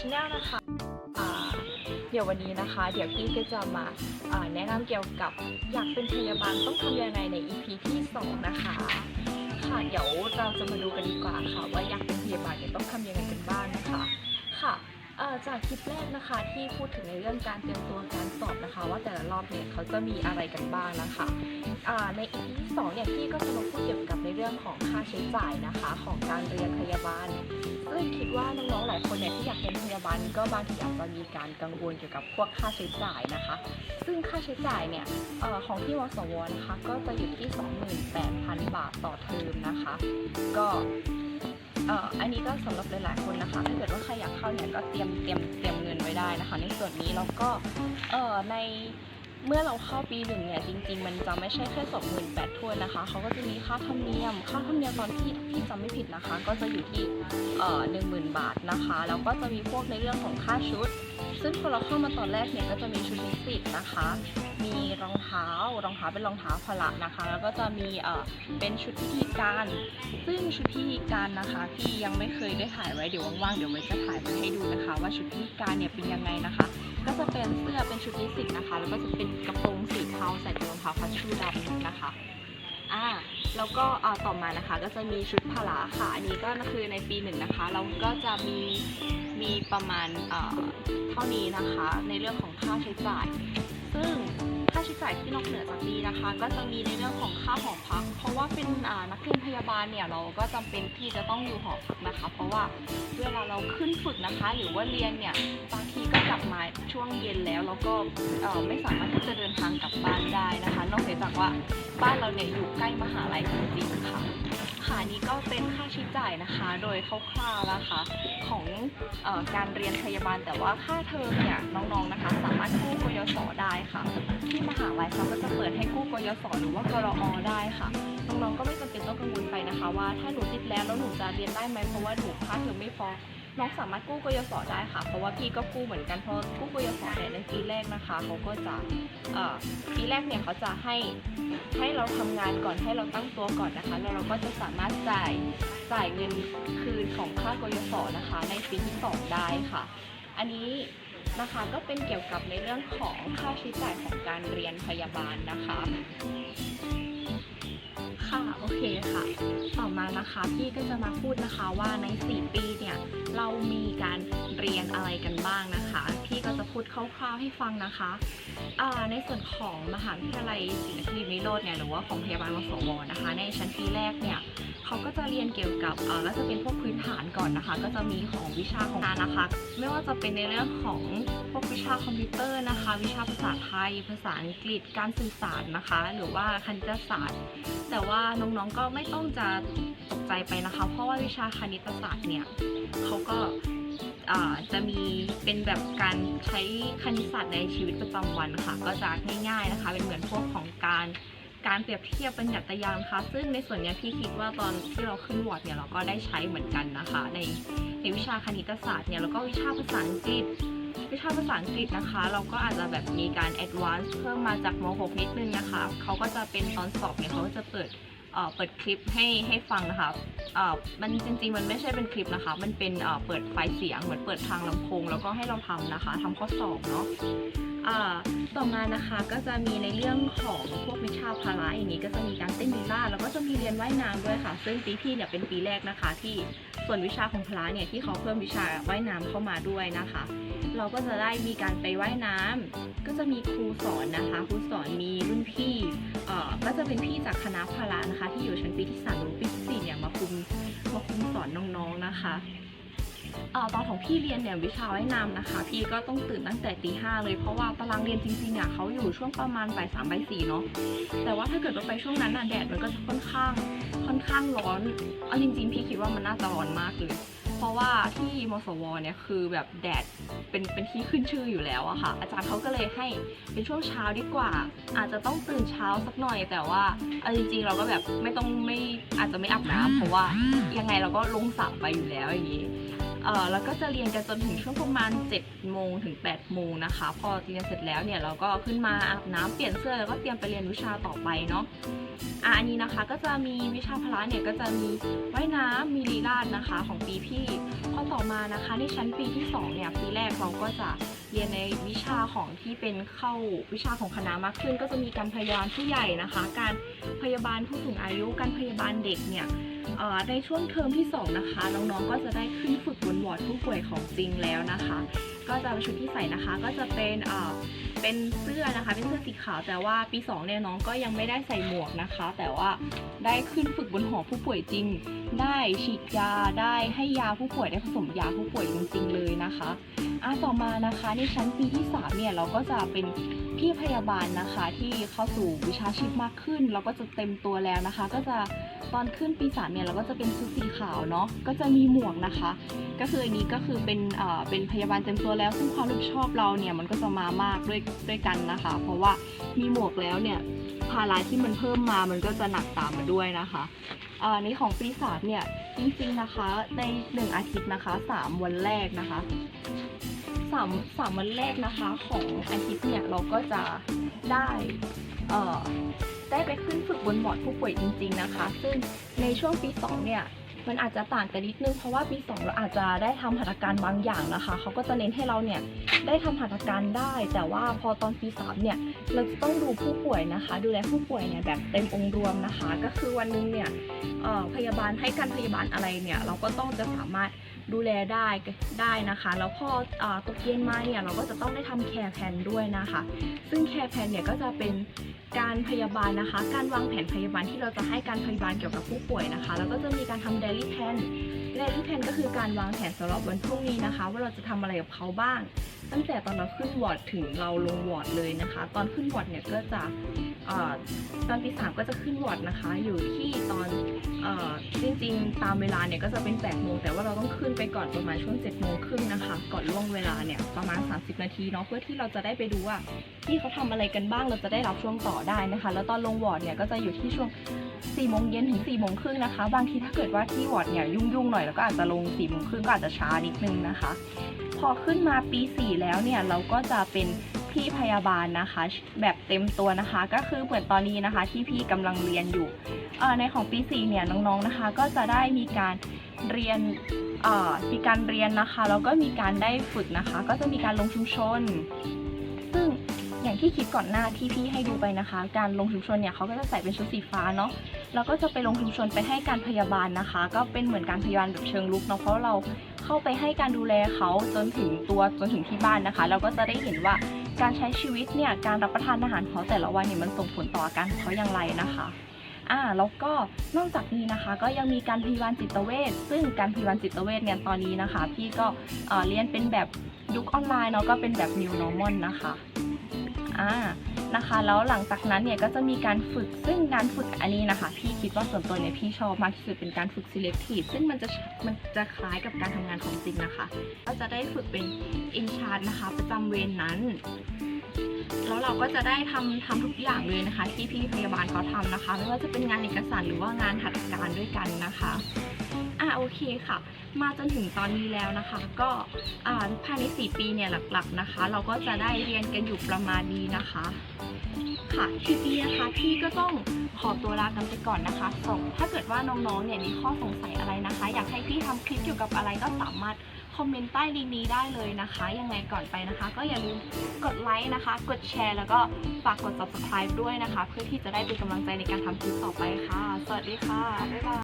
Channel นะคะเดี๋ยววันนี้นะคะ เดี๋ยวพี่ก็จะมาแนะนำเกี่ยวกับอยากเป็นพยาบาลต้องทำยังไงใน EP ที่ 2 นะคะ ค่ะเดี๋ยวเราจะมาดูกันดีกว่าค่ะ ว่าอยากเป็นพยาบาลเนี่ยต้องทำยังไงกันบ้างนะคะค่ะ จากคลิปแรกนะคะที่พูดถึงในเรื่องการเตรียมตัวการสอบนะคะ ว่าแต่ละรอบเนี่ยเขาจะมีอะไรกันบ้างนะคะอ่าใน EP ที่2เนี่ยพี่ก็จะมาพูดเกี่ยวกับในเรื่องของค่าใช้จ่ายนะคะ ของการเรียนพยาบาลซึ่งคิดว่าน้องๆหลายคนเนี่ยที่อยากเป็นพยาบาลก็บางทีอาจจะมีการกังวลเกี่ยวกับพวกค่าใช้จ่ายนะคะ ซึ่งค่าใช้จ่ายเนี่ยออของที่วสวนะคะก็จะอยู่ที่ 28,000 บาทต่อเทอมนะคะ ก็ อ่ออันนี้ก็สำหรับหลายๆคนนะคะถ้าเกิดว่าใครอยากเข้าเนี่ยก็เตรียมเตรียมเตรียมเงินไว้ได้นะคะ ในส่วนนี้แล้วก็เอ่อใน เมื่อเราเข้าปีหนึ่งเนี่ยจริง ๆ มันจะไม่ใช่แค่สองหมื่นแปดทวนนะคะ เขาก็จะมีค่าธรรมเนียม ค่าธรรมเนียมตอนที่พี่จำไม่ผิดนะคะ ก็จะอยู่ที่เอ่อหนึ่งหมื่นบาทนะคะแล้วก็จะมีพวกในเรื่องของค่าชุด ซึ่งพอเราเข้ามาตอนแรกเนี่ยก็จะมีชุดนิสิตนะคะ มีรองเท้ารองเท้าเป็นรองเท้าพละนะคะ แล้วก็จะมีเอ่อเป็นชุดพิธีการ ซึ่งชุดพิธีการนะคะพี่ยังไม่เคยได้ถ่ายไว้เดี๋ยวว่างๆเดี๋ยวไว้จะถ่ายมาให้ดูนะคะ ว่าชุดพิธีการเนี่ยเป็นยังไงนะคะ ก็จะเป็นเสื้อเป็นชุดนิสิตนะคะ แล้วก็จะเป็นกระโปรงสีเทาใส่รองเท้าคัชชูดำนะคะอ่าแล้วก็ต่อมานะคะก็จะมีชุดพลาค่ะอันนี้ก็คือในปีหนึ่งนะคะ เราก็จะมีมีประมาณเอ่อเท่านี้นะคะ ในเรื่องของค่าใช้จ่าย ซึ่งค่าใช้จ่ายที่นอกเหนือจากนี้นะคะ ก็จะมีในเรื่องของค่าหอพัก เพราะว่าเป็นนักเรียนพยาบาลเนี่ยเราก็จำเป็นที่จะต้องอยู่หอพักนะคะ เพราะว่าเวลาเราขึ้นฝึกนะคะ หรือว่าเรียนเนี่ยบางทีก็กลับมาช่วงเย็นแล้วแล้วก็ไม่สามารถที่จะเดินทางกลับบ้านได้นะคะ นอกจากว่าบ้านเราเนี่ยอยู่ใกล้มหาลัยจริงๆค่ะ ค่ะนี่ก็เป็นค่าใช้จ่ายนะคะ โดยคร่าวๆนะคะของออการเรียนพยาบาลแต่ว่าค่าเทอมเนี่ยน้องๆนะคะ สามารถกู้กยศได้ค่ะ ที่มหาลัยเขาก็จะเปิดให้กู้กยศหรือว่ากรอได้ค่ะน้องๆก็ไม่จำเป็นต้องกังวลไปนะคะ ว่าถ้าหนูติดแล้วแล้วหนูจะเรียนได้ไหมเพราะว่าหนูค่าเทอมไม่พอ น้องสามารถกู้กยศได้ค่ะ เพราะว่าพี่ก็กู้เหมือนกันเพราะกู้กยศเนี่ยในปีแรกนะคะเขาก็จะปีแรกเนี่ยเขาจะให้ให้เราทำงานก่อนให้เราตั้งตัวก่อนนะคะ แล้วเราก็จะสามารถจ่ายจ่ายเงินคืนของค่ากยศนะคะ ในปีที่สองได้ค่ะ อันนี้นะคะก็เป็นเกี่ยวกับในเรื่องของค่าใช้จ่ายของการเรียนพยาบาลนะคะ ค่ะโอเคค่ะ ต่อมานะคะพี่ก็จะมาพูดนะคะว่าใน 4 ปีเนี่ยเรามีการเรียนอะไรกันบ้างนะคะ พี่ก็จะพูดคร่าวๆให้ฟังนะคะในส่วนของมหาวิทยาลัยศรีนครินทร์วิโรจน์เนี่ยหรือว่าของพยาบาลวสวนะคะ ในชั้นปีแรกเนี่ย เขาก็จะเรียนเกี่ยวกับเออก็จะเป็นพวกพื้นฐานก่อนนะคะ ก็จะมีของวิชาของการนะคะ ไม่ว่าจะเป็นในเรื่องของพวกวิชาคอมพิวเตอร์นะคะ วิชาภาษาไทย ภาษาอังกฤษ การสื่อสารนะคะ หรือว่าคณิตศาสตร์ แต่ว่าน้องๆก็ไม่ต้องจะตกใจไปนะคะ เพราะว่าวิชาคณิตศาสตร์เนี่ยเขาก็จะมีเป็นแบบการใช้คณิตศาสตร์ในชีวิตประจำวันค่ะ ก็จะง่ายๆนะคะ เป็นเหมือนพวกของการ การเปรียบเทียบบัญญัติยามค่ะ ซึ่งในส่วนนี้พี่คิดว่าตอนที่เราขึ้นวอร์ดเนี่ยเราก็ได้ใช้เหมือนกันนะคะ ในในวิชาคณิตศาสตร์เนี่ยแล้วก็วิชาภาษาอังกฤษวิชาภาษาอังกฤษนะคะ เราก็อาจจะแบบมีการ advance เพิ่มมาจากม .6 นิดนึงนะคะเขาก็จะเป็นตอนสอบเนี่ยเขาก็จะเปิดเอ่อเปิดคลิปให้ให้ฟังนะคะเอ่อมันจริงๆ มันไม่ใช่เป็นคลิปนะคะ มันเป็นเอ่อเปิดไฟเสียงเหมือนเปิดทางลำโพง แล้วก็ให้เราทำนะคะทำข้อสอบเนาะ ต่อมานะคะก็จะมีในเรื่องของพวกวิชาพละอย่างนี้ก็จะมีการเต้นลีลาแล้วก็จะมีเรียนว่ายน้ำด้วยค่ะ ซึ่งปีพี่เนี่ยเป็นปีแรกนะคะ ที่ส่วนวิชาของพละเนี่ยที่เขาเพิ่มวิชาว่ายน้ำเข้ามาด้วยนะคะ เราก็จะได้มีการไปว่ายน้ำก็จะมีครูสอนนะคะครูสอนมีรุ่นพี่ก็จะเป็นพี่จากคณะพละนะคะ ที่อยู่ชั้นปีที่สามหรือปีที่สี่เนี่ยมาคุมมาคุมสอนน้องๆนะคะ ตอนของพี่เรียนเนี่ยวิชาว่ายน้ำนะคะ พี่ก็ต้องตื่นตั้งแต่ตีห้าเลยเพราะว่าตารางเรียนจริงๆเนี่ยเขาอยู่ช่วงประมาณบ่ายสามบ่ายสี่เนาะแต่ว่าถ้าเกิดว่าไปช่วงนั้นน่ะแดดมันก็จะค่อนข้างค่อนข้างร้อนเอาจริง ๆ พี่คิดว่ามันน่าจะร้อนมากเลยเพราะว่าที่มสวเนี่ยคือแบบแดดเป็นเป็นที่ขึ้นชื่ออยู่แล้วอะค่ะ อาจารย์เขาก็เลยให้เป็นช่วงเช้าดีกว่า อาจจะต้องตื่นเช้าสักหน่อย แต่ว่าเอาจริงๆเราก็แบบไม่ต้องไม่อาจจะไม่อาบน้ำเพราะว่ายังไงเราก็ลงสระไปอยู่แล้วอย่างนี้ แล้วก็จะเรียนกันจนถึงช่วงประมาณ7โมงถึง8โมงนะคะ พอเรียนเสร็จแล้วเนี่ยเราก็ขึ้นมาอาบน้ำเปลี่ยนเสื้อแล้วก็เตรียมไปเรียนวิชาต่อไปเนาะอะอันนี้นะคะก็จะมีวิชาพละเนี่ยก็จะมีว่ายน้ำมีลีลาดนะคะของปีพี่พอต่อมานะคะในชั้นปีที่สองเนี่ยปีแรกเราก็จะเรียนในวิชาของที่เป็นเข้าวิชาของคณะมากขึ้น ก็จะมีการพยาบาลผู้ใหญ่นะคะ การพยาบาลผู้สูงอายุการพยาบาลเด็กเนี่ย ในช่วงเทอมที่ 2 นะคะ น้องๆ ก็จะได้ขึ้นฝึกบนวอร์ดผู้ป่วยของจริงแล้วนะคะ ก็จะชุดที่ใส่นะคะก็จะเป็น เป็นเสื้อนะคะ เป็นเสื้อสีขาวแต่ว่าปี2เนี่ยน้องก็ยังไม่ได้ใส่หมวกนะคะ แต่ว่าได้ขึ้นฝึกบนหอผู้ป่วยจริง ได้ฉีดยาได้ให้ยาผู้ป่วยได้ผสมยาผู้ป่วยจริงๆเลยนะคะอะต่อมานะคะในชั้นปีที่3เนี่ยเราก็จะเป็นพี่พยาบาลนะคะที่เข้าสู่วิชาชีพมากขึ้น เราก็จะเต็มตัวแล้วนะคะ ก็จะตอนขึ้นปีสามเนี่ยเราก็จะเป็นชุดสีขาวเนาะก็จะมีหมวกนะคะ ก็คืออันนี้ก็คือเป็นเอ่อเป็นพยาบาลเต็มตัวแล้ว ซึ่งความรับผิดชอบเราเนี่ยมันก็จะมามากด้วยด้วยกันนะคะ เพราะว่ามีหมวกแล้วเนี่ยภาระที่มันเพิ่มมามันก็จะหนักตามมาด้วยนะคะเอ่อในของปีสามเนี่ยจริงๆนะคะในหนึ่งอาทิตย์นะคะสามวันแรกนะคะสามสามวันแรกนะคะของอาทิตย์เนี่ยเราก็จะได้ได้ไปขึ้นฝึกบนบอร์ดผู้ป่วยจริง ๆนะคะ ซึ่งในช่วงปี2เนี่ย มันอาจจะต่างกันนิดนึงเพราะว่าปี 2 เราอาจจะได้ทำหัตถการบางอย่างนะคะเขาก็จะเน้นให้เราเนี่ยได้ทำหัตถการได้ แต่ว่าพอตอนปี 3 เนี่ยเราจะต้องดูผู้ป่วยนะคะ ดูแลผู้ป่วยเนี่ยแบบเต็มองค์รวมนะคะ ก็คือวันหนึงเนี่ยพยาบาลให้การพยาบาลอะไรเนี่ยเราก็ต้องจะสามารถ ดูแลได้ได้นะคะ แล้วพออตกเย็นมาเนี่ยเราก็จะต้องได้ทำแคร์แพนด้วยนะคะ ซึ่งแคร์แพนเนี่ยก็จะเป็นการพยาบาลนะคะ การวางแผนพยาบาลที่เราจะให้การพยาบาลเกี่ยวกับผู้ป่วยนะคะ แล้วก็จะมีการทำเดลี่แพนเดลี่แพนก็คือการวางแผนสำหรับวันพรุ่งนี้นะคะ ว่าเราจะทำอะไรกับเขาบ้าง ตั้งแต่ตอนเราขึ้นวอร์ดถึงเราลงวอร์ดเลยนะคะ ตอนขึ้นวอร์ดเนี่ยก็จะอตอนปีสามก็จะขึ้นวอร์ดนะคะ อยู่ที่ตอนอจริงๆ ตามเวลาเนี่ยก็จะเป็น8โมงแต่ว่าเราต้องขึ้นไปก่อนประมาณช่วง7โมงครึ่งนะคะ ก่อนล่วงเวลาเนี่ยประมาณ 30 นาทีเนาะเพื่อที่เราจะได้ไปดูว่าที่เขาทำอะไรกันบ้างเราจะได้รับช่วงต่อได้นะคะ แล้วตอนลงวอร์ดเนี่ยก็จะอยู่ที่ช่วง4โมงเย็นถึง4โมงครึ่งนะคะ บางทีถ้าเกิดว่าที่วอร์ดเนี่ยยุ่งๆหน่อยแล้วก็อาจจะลง4โมงครึ่งก็อาจจะช้านิดนึงนะคะ พอขึ้นมาปี 4 แล้วเนี่ยเราก็จะเป็นพี่พยาบาลนะคะ แบบเต็มตัวนะคะ ก็คือเหมือนตอนนี้นะคะที่พี่กำลังเรียนอยู่ในของปี 4 เนี่ยน้องๆนะคะ ก็จะได้มีการเรียนอ่อมีการเรียนนะคะแล้วก็มีการได้ฝึกนะคะ ก็จะมีการลงชุมชน ซึ่งอย่างที่คลิปก่อนหน้าที่พี่ให้ดูไปนะคะ การลงชุมชนเนี่ยเขาก็จะใส่เป็นชุดสีฟ้าเนาะ แล้วก็จะไปลงชุมชนไปให้การพยาบาลนะคะ ก็เป็นเหมือนการพยาบาลแบบเชิงลุกเนาะเพราะเราเข้าไปให้การดูแลเขาจนถึงตัวจนถึงที่บ้านนะคะ เราก็จะได้เห็นว่าการใช้ชีวิตเนี่ยการรับประทานอาหารเขาแต่ละวันเนี่ยมันส่งผลต่ออาการของเขาอย่างไรนะคะอ่าแล้วก็นอกจากนี้นะคะก็ยังมีการพยาบาลจิตเวชซึ่งการพยาบาลจิตเวชเนี่ยตอนนี้นะคะ พี่ก็เอ่อเรียนเป็นแบบยุคออนไลน์เนาะก็เป็นแบบ new normal นะคะอ่า นะคะ แล้วหลังจากนั้นเนี่ยก็จะมีการฝึกซึ่งการฝึกอันนี้นะคะ พี่คิดว่าส่วนตัวเนี่ยพี่ชอบมากที่สุดเป็นการฝึก selective ซึ่งมันจะมันจะคล้ายกับการทำงานของจริงนะคะก็จะได้ฝึกเป็น in charge นะคะ ประจำเวรนั้นแล้วเราก็จะได้ทำทำทุกอย่างเลยนะคะ ที่พี่พยาบาลเขาทำนะคะ ไม่ว่าจะเป็นงานเอกสารหรือว่างานหัตถการด้วยกันนะคะ โอเคค่ะ มาจนถึงตอนนี้แล้วนะคะ ก็ภายใน 4 ปีเนี่ยหลักๆนะคะ เราก็จะได้เรียนกันอยู่ประมาณนี้นะคะ ค่ะคลิปนี้นะคะพี่ก็ต้องขอตัวลากันไปก่อนนะคะส่งถ้าเกิดว่าน้องๆเนี่ยมีข้อสงสัยอะไรนะคะ อยากให้พี่ทำคลิปเกี่ยวกับอะไรก็สามารถคอมเมนต์ใต้ลิงก์นี้ได้เลยนะคะ ยังไงก่อนไปนะคะ ก็อย่าลืมกดไลค์นะคะ กดแชร์แล้วก็ฝากกด subscribe ด้วยนะคะ เพื่อที่จะได้เป็นกำลังใจในการทำคลิปต่อไปค่ะ สวัสดีค่ะ บ๊ายบาย